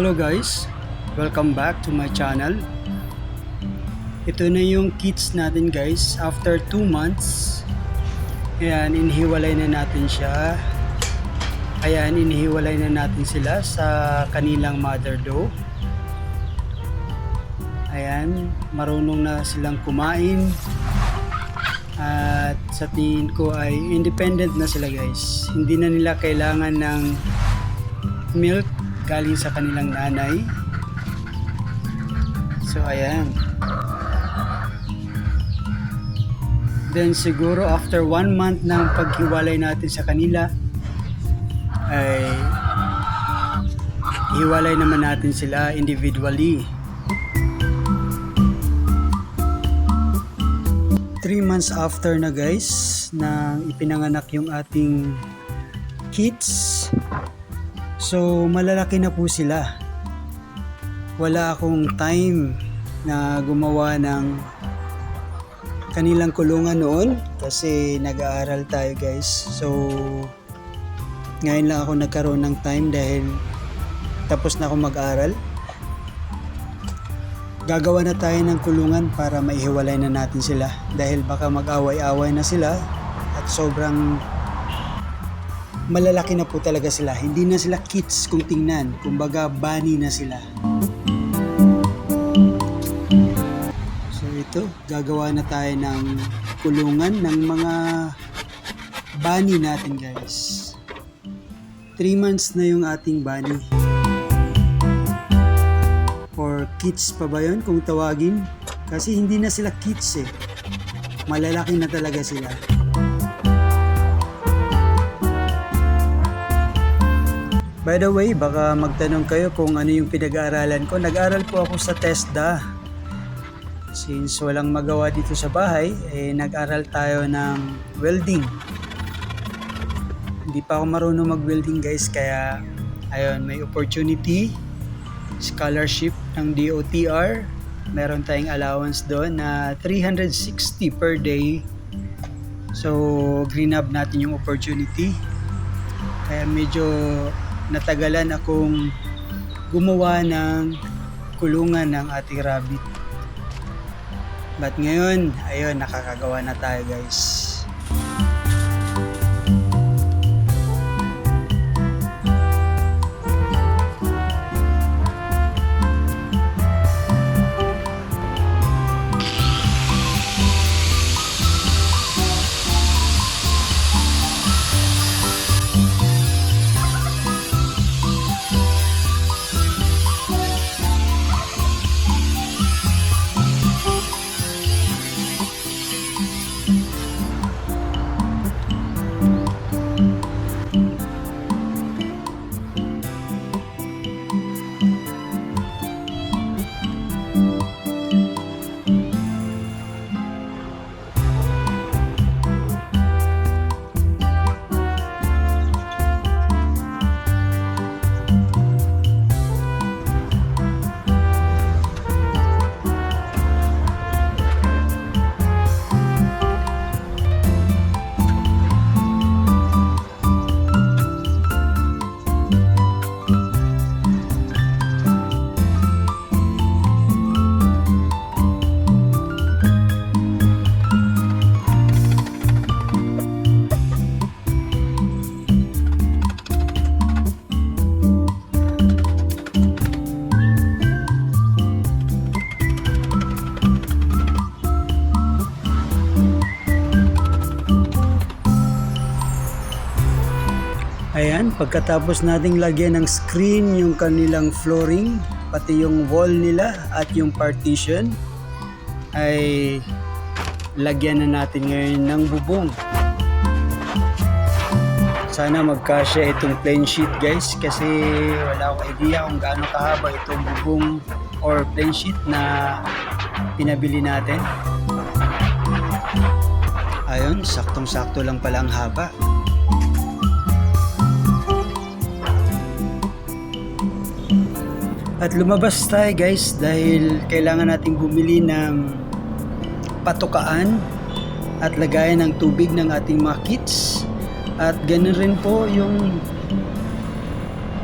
Hello guys, welcome back to my channel. Ito na yung kits natin guys. After 2 months, ayan, inihiwalay na natin siya. Ayan, inihiwalay na natin sila sa kanilang mother doe. Ayan, marunong na silang kumain. At sa tingin ko ay independent na sila guys. Hindi na nila kailangan ng milk galing sa kanilang nanay. So ayan. Then siguro after one month ng paghiwalay natin sa kanila ay hiwalay naman natin sila individually. 3 months after na guys na ipinanganak yung ating kids So malalaki na po sila. Wala akong time na gumawa ng kanilang kulungan noon kasi nag-aaral tayo guys. So ngayon lang ako nagkaroon ng time dahil tapos na ako mag-aral. Gagawa na tayo ng kulungan para maihiwalay na natin sila dahil baka mag-away-away na sila at sobrang malalaki na po talaga sila. Hindi na sila kids kung tingnan. Kumbaga, bunny na sila. So ito, gagawa na tayo ng kulungan ng mga bunny natin guys. 3 months na yung ating bunny. Or kids pa ba yun kung tawagin? Kasi hindi na sila kids eh. Malalaki na talaga sila. By the way, baka magtanong kayo kung ano yung pinag-aaralan ko. Nag-aral po ako sa TESDA. Since walang magawa dito sa bahay, eh, nag-aral tayo ng welding. Hindi pa ako marunong mag-welding guys, kaya ayun, may opportunity, scholarship ng DOTR. Meron tayong allowance doon na 360 per day. So, green up natin yung opportunity. Kaya medyo natagalan akong gumawa ng kulungan ng ating rabbit. But ngayon, ayun, nakakagawa na tayo guys. Pagkatapos nating lagyan ng screen yung kanilang flooring, pati yung wall nila at yung partition, ay lagyan na natin ngayon ng bubong. Sana magkasya itong plain sheet guys kasi wala akong idea kung gaano kahaba itong bubong or plain sheet na pinabili natin. Ayun, saktong-sakto lang pala ang haba. At lumabas tayo guys dahil kailangan nating bumili ng patukaan at lagayan ng tubig ng ating mga kits. At ganun rin po yung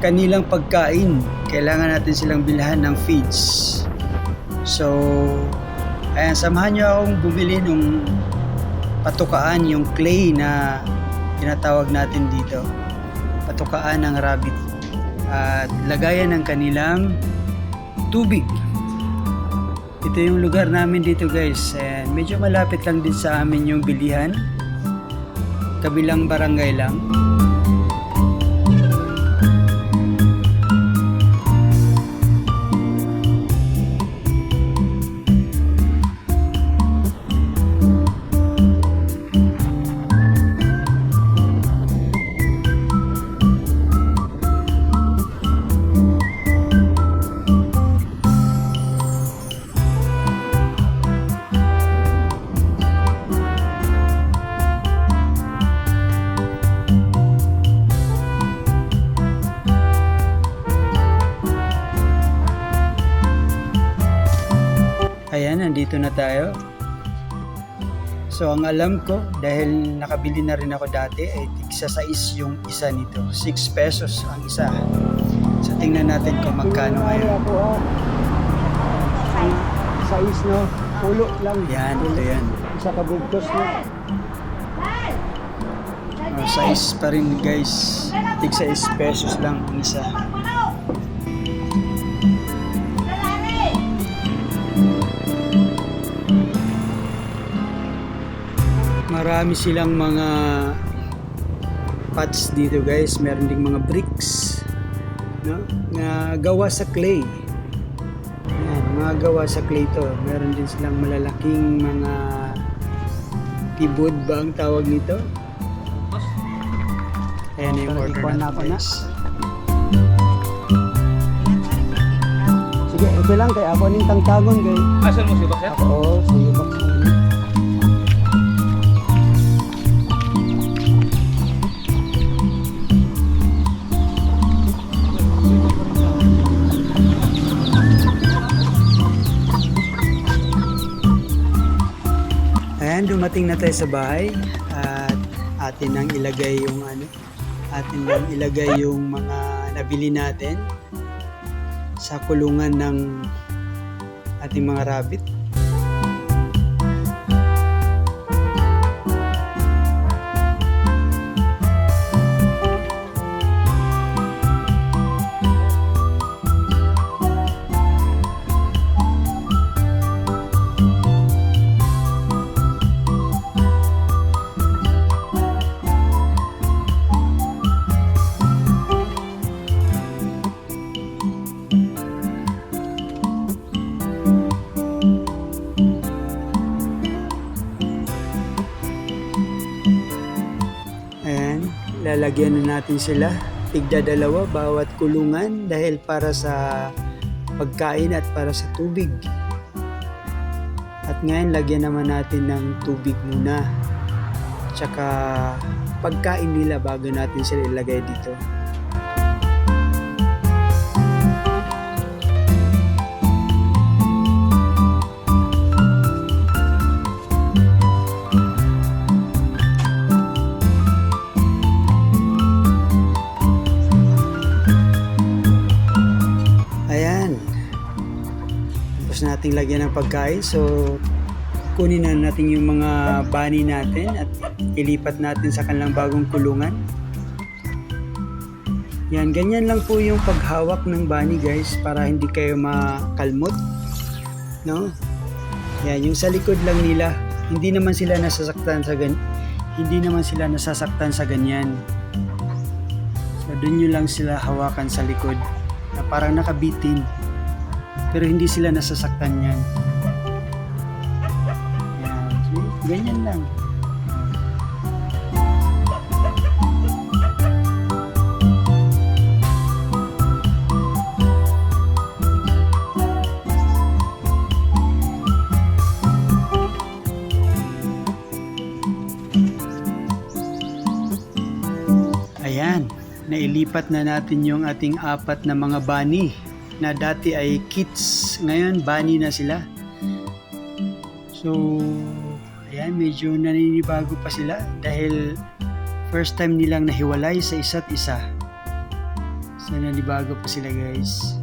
kanilang pagkain. kailangan natin silang bilhan ng feeds. So, ayan, samahan nyo akong bumili ng patukaan, yung clay na tinatawag natin dito. Patukaan ng rabbit. At lagayan ng kanilang tubig. Ito yung lugar namin dito guys. And medyo malapit lang din sa amin yung bilihan. Kabilang barangay lang. Na tayo. So, ang alam ko, dahil nakabili na rin ako dati, ay tigsa sais yung isa nito. 6 pesos ang isa. So, tingnan natin kung magkano ngayon. Sais, no? Pulo lang. Yan, ito yan. Isa kabugtos, no? Oh, sais pa rin, guys. Tigsa 6 pesos lang ang isa. Marami silang mga pots dito guys. Meron ding mga bricks no? na gawa sa clay. Yan, mga gawa sa clay to. Meron din silang malalaking mga tibod ba ang tawag nito? Ayan na yung order na guys. Sige, ito lang kay ako ning tangtagon kay Asal mo si Bakit? ako oh, sa Ayan, dumating na tayo sa bahay at atin nang ilagay yung ano, atin nang ilagay yung mga nabili natin sa kulungan ng ating mga rabbit. Lalagyan na natin sila. Tigda dalawa bawat kulungan dahil para sa pagkain at para sa tubig. At ngayon, lagyan naman natin ng tubig muna. Tsaka pagkain nila bago natin sila ilagay dito. Nating lagyan ng pagkain. So, kunin na natin yung mga bunny natin at ilipat natin sa kanilang bagong kulungan. Yan, ganyan lang po yung paghawak ng bunny guys para hindi kayo makalmot. No? Yan, yung sa likod lang nila. Hindi naman sila nasasaktan sa gan hindi naman sila nasasaktan sa ganyan. So, doon nyo lang sila hawakan sa likod na parang nakabitin. Pero hindi sila nasasaktan yan. Yan. See? Ganyan lang. Ayan, nailipat na natin yung ating apat na mga bunny na dati ay kits, ngayon bunny na sila. So, ayan, medyo naninibago pa sila dahil first time nilang nahiwalay sa isa't isa. So nanibago po sila guys.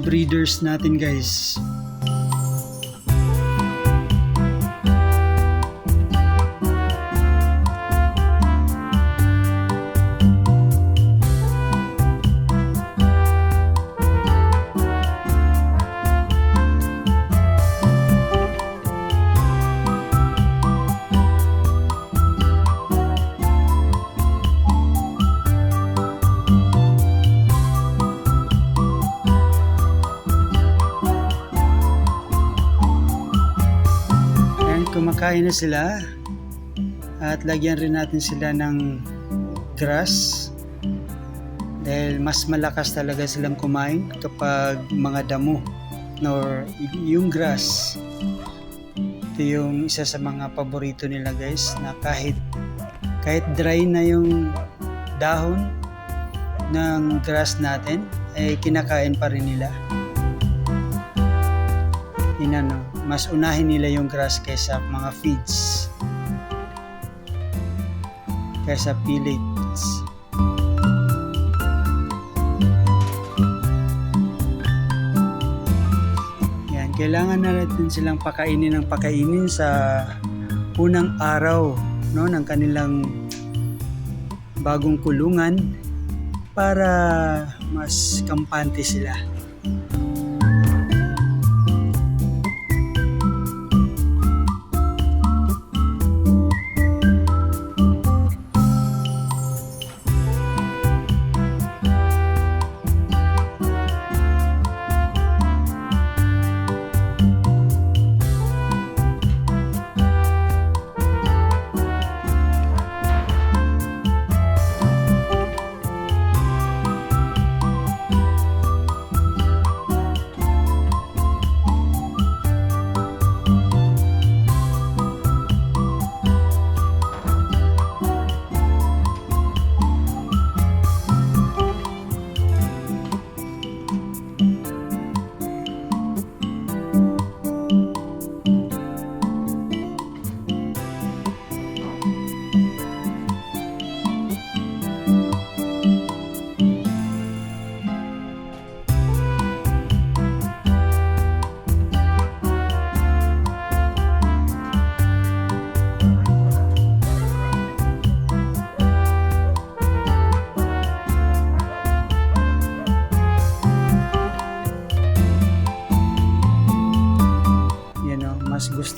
Breeders natin guys. Kumakain na sila. At lagyan rin natin sila ng grass. Dahil mas malakas talaga silang kumain kapag mga damo or yung grass. Ito yung isa sa mga paborito nila guys na kahit kahit dry na yung dahon ng grass natin ay kinakain pa rin nila. Inano, mas unahin nila yung grass kaysa mga feeds. Kaysa pellets. Yan, kailangan na natin silang pakainin ng pakainin sa unang araw no ng kanilang bagong kulungan para mas kampante sila.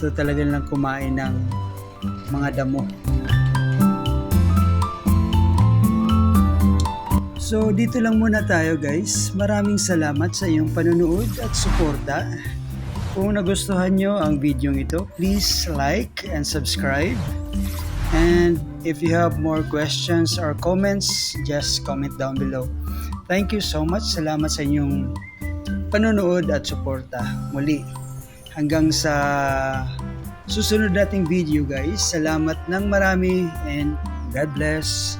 Gusto talaga nilang kumain ng mga damo. So dito lang muna tayo guys. Maraming salamat sa iyong panonood at suporta. Kung nagustuhan nyo ang video ito, please like and subscribe. And if you have more questions or comments, just comment down below. Thank you so much. Salamat sa inyong panonood at suporta. Muli, hanggang sa susunod nating video guys. Salamat ng marami and God bless.